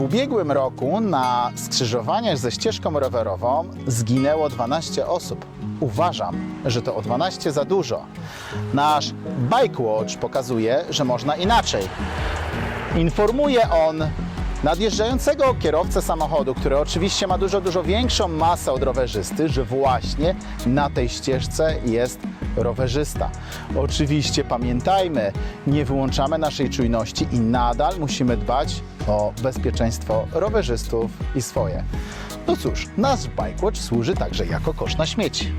ubiegłym roku na skrzyżowaniach ze ścieżką rowerową zginęło 12 osób. Uważam, że to o 12 za dużo. Nasz Bike Watch pokazuje, że można inaczej. Informuje on nadjeżdżającego kierowcę samochodu, który oczywiście ma dużo, dużo większą masę od rowerzysty, że właśnie na tej ścieżce jest rowerzysta. Oczywiście pamiętajmy, nie wyłączamy naszej czujności i nadal musimy dbać o bezpieczeństwo rowerzystów i swoje. No cóż, nasz Bike Watch służy także jako kosz na śmieci.